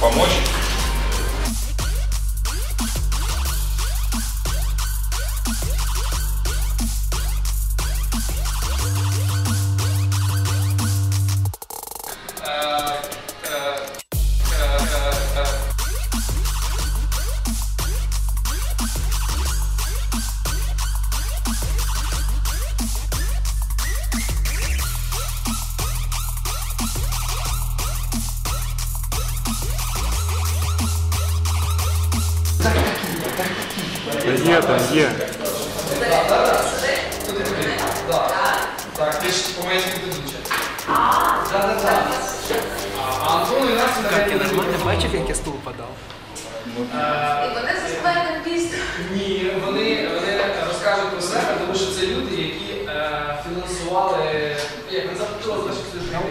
помочь. Та є, там є. Так, ти ж по-моєму ведуча. Так-так-так. А Антону і Насті Як я нормально бачив, як я стул подав. І вони заспівають англійську. Ні, вони, вони розкажуть про себе, тому що це люди, які е, фінансували, як вони запитали наші студенти.